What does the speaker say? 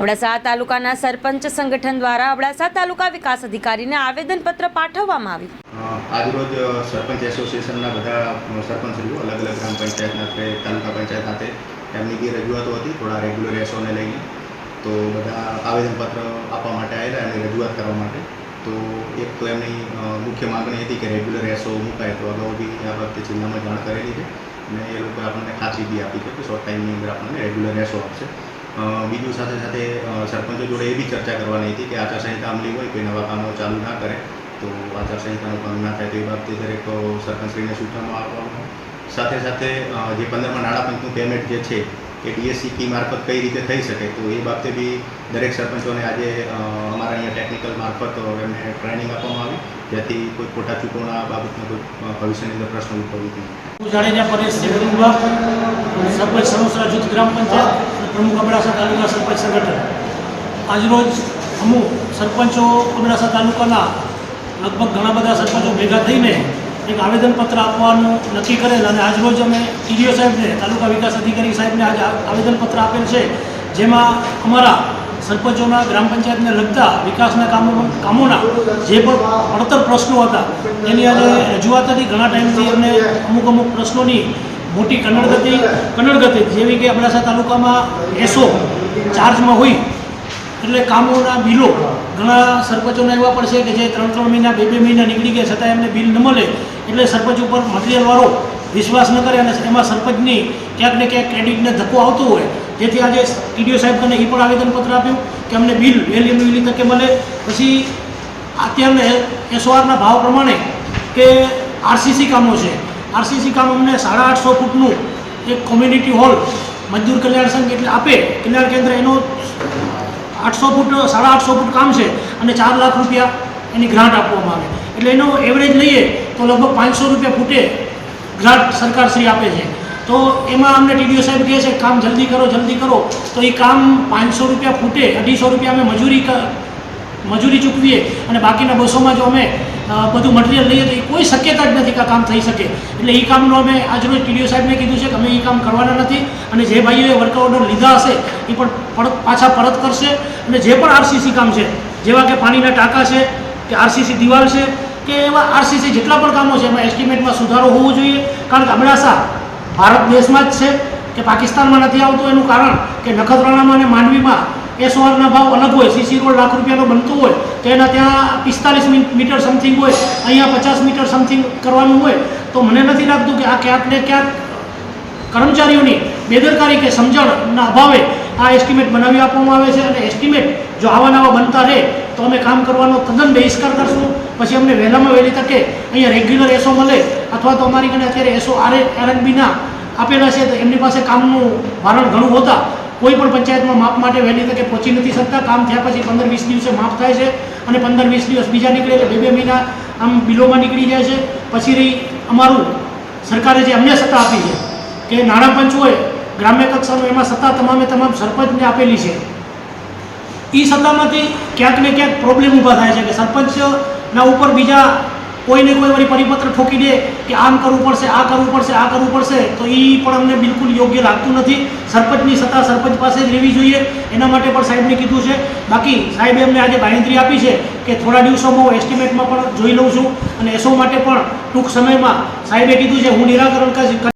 અબડાસા તાલુકાના સરપંચ સંગઠન દ્વારા અબડાસા તાલુકા વિકાસ અધિકારીને આવેદનપત્ર પાઠવવામાં આવ્યું. આજરોજ સરપંચ એસોસિએશનના બધા સરપંચ અલગ અલગ ગ્રામ પંચાયતના તાલુકા પંચાયત ખાતે એમની બી રજૂઆતો હતી, થોડા રેગ્યુલર એસોને લઈને. તો બધા આવેદનપત્ર આપવા માટે આવેલા એમની રજૂઆત કરવા માટે. તો એક તો એમની મુખ્ય માગણી હતી કે રેગ્યુલર એસો મુકાય તો અગાઉ બી આ વખતે જિલ્લામાં જાણ કરેલી છે. અને એ લોકોએ આપણને ખાતરી બી આપી છે કે શોર્ટ ટાઈમની અંદર આપણને રેગ્યુલર એસો આપશે. બીજું સાથે સાથે સરપંચો જોડે એ બી ચર્ચા કરવાની હતી કે આચારસંહિતા અમલી હોય કોઈ નવા કામો ચાલુ ના કરે, તો આચારસંહિતાનું ભંગ ના થાય તો બાબતે દરેક સરપંચશ્રીને સૂચનો આપવામાં સાથે સાથે જે પંદરમાં નાણાપંચનું પેમેન્ટ જે છે, એ ડીએસસી કી મારફત કઈ રીતે થઈ શકે, તો એ બાબતે બી દરેક સરપંચોને આજે અમારા અહીંયા ટેકનિકલ મારફત એમને ટ્રેનિંગ આપવામાં આવી, જેથી કોઈ ખોટા ચૂકવણા બાબતમાં કોઈ ભવિષ્યની અંદર પ્રશ્ન ઉદ્ભવિત નહીં. જાણીને પરેશ સરપંચ સમોસરા જૂથ ગ્રામ પંચાયત. પ્રમુખ અબડાસા તાલુકા સરપંચ સંગઠન. આજરોજ અમુક સરપંચો અબડાસા તાલુકાના લગભગ ઘણા બધા સરપંચો ભેગા થઈને એક આવેદનપત્ર આપવાનું નક્કી કરેલ અને આજરોજ અમે ટીડીઓ સાહેબને, તાલુકા વિકાસ અધિકારી સાહેબને આજે આવેદનપત્ર આપેલ છે. જેમાં અમારા સરપંચોના ગ્રામ પંચાયતને લગતા વિકાસના કામો, કામોના જે પણ પડતર પ્રશ્નો હતા, એની આજે રજૂઆત હતી, ઘણા ટાઈમથી અમને અમુક અમુક પ્રશ્નોની મોટી કન્નડગતિ કન્નડગતિ જેવી કે અબડાસા તાલુકામાં એસો ચાર્જમાં હોય, એટલે કામોના બિલો ઘણા સરપંચોના એવા છે કે જે ત્રણ ત્રણ મહિના, બે બે મહિના નીકળી ગયા છતાં એમને બિલ ન મળે. એટલે સરપંચ ઉપર મટીરિયલવાળો વિશ્વાસ ન કરે અને એમાં સરપંચની ક્યાંક ને ક્યાંક ક્રેડિટને ધક્કો આવતો હોય. જેથી આજે ટીડીઓ સાહેબ કને એ પણ આવેદનપત્ર આપ્યું કે અમને બિલ વહેલી વહેલી તકે મળે. પછી અત્યારને એસઓઆરના ભાવ પ્રમાણે કે આરસીસી કામો છે. આરસીસી કામ અમને સાડા આઠસો ફૂટનું એક કોમ્યુનિટી હોલ મજદૂર કલ્યાણ સંઘ એટલે આપે. કલ્યાણ કેન્દ્ર એનો આઠસો ફૂટ, સાડા આઠસો ફૂટ કામ છે અને ચાર લાખ રૂપિયા એની ગ્રાન્ટ આપવામાં આવે. એટલે એનો એવરેજ લઈએ તો લગભગ પાંચસો રૂપિયા ફૂટે ગ્રાન્ટ સરકારશ્રી આપે છે. તો એમાં અમને ટીડીઓ સાહેબ કહે છે, કામ જલ્દી કરો જલ્દી કરો. તો એ કામ પાંચસો રૂપિયા ફૂટે, અઢીસો રૂપિયા અમે મજૂરી મજૂરી ચૂકવીએ અને બાકીના બસોમાં જો અમે બધું મટીરિયલ લઈએ તો એ કોઈ શક્યતા જ નથી કે આ કામ થઈ શકે. એટલે એ કામનો અમે આજરોજ ટીડીઓ સાહેબને કીધું છે કે અમે એ કામ કરવાના નથી અને જે ભાઈઓએ વર્ક ઓર્ડર લીધા હશે એ પણ પાછા પરત કરશે. અને જે પણ આરસીસી કામ છે, જેવા કે પાણીના ટાંકા છે, કે આરસીસી દિવાલ છે, કે એવા આરસીસી જેટલા પણ કામો છે, એમાં એસ્ટિમેટમાં સુધારો હોવો જોઈએ. કારણ કે અબડાસા ભારત દેશમાં જ છે, કે પાકિસ્તાનમાં નથી આવતું એનું કારણ કે નખત્રાણામાં અને માંડવીમાં એસઓઆરના ભાવ અલગ હોય, સીસી રોડ લાખ રૂપિયાનો બનતો હોય, તો એના ત્યાં પિસ્તાલીસ મીટર સમથિંગ હોય, અહીંયા પચાસ મીટર સમથિંગ કરવાનું હોય, તો મને નથી લાગતું કે આ ક્યાંક ને ક્યાંક કર્મચારીઓની બેદરકારી કે સમજણના અભાવે આ એસ્ટિમેટ બનાવી આપવામાં આવે છે. અને એસ્ટિમેટ જો આવા નવા બનતા રહે, તો અમે કામ કરવાનો તદ્દન બહિષ્કાર કરશું. પછી અમને વહેલામાં વહેલી તકે અહીંયા રેગ્યુલર એસો મળે, અથવા તો અમારી કને અત્યારે એસો આર આરએનબીના આપેલા છે, તો એમની પાસે કામનું ભારણ ઘણું હોતા કોઈ પણ પંચાયતમાં માપ માટે વહેલી તકે પહોંચી નથી શકતા. કામ થયા પછી પંદર વીસ દિવસે માપ થાય છે અને પંદર વીસ દિવસ બીજા નીકળે એટલે બે બે મહિના આમ બિલોમાં નીકળી જાય છે. પછી રહી અમારું સરકારે જે અમને સત્તા આપી છે કે નાણાં પંચ હોય ગ્રામ્ય કક્ષાનું એમાં સત્તા તમામે તમામ સરપંચને આપેલી છે. એ સત્તામાંથી ક્યાંક ને ક્યાંક પ્રોબ્લેમ ઊભા થાય છે કે સરપંચના ઉપર બીજા કોઈને કોઈ વળી પરિપત્ર ઠોકી દે કે આમ કરવું પડશે, આ કરવું પડશે, આ કરવું પડશે, તો એ પણ અમને બિલકુલ યોગ્ય લાગતું નથી. સરપંચની સત્તા સરપંચ પાસે જ રહેવી જોઈએ. એના માટે પણ સાહેબને કીધું છે. બાકી સાહેબે અમને આજે બાંયધરી આપી છે કે થોડા દિવસોમાં હું એસ્ટિમેટમાં પણ જોઈ લઉં છું. અને એસો માટે પણ ટૂંક સમયમાં સાહેબે કીધું છે, હું નિરાકરણ કરી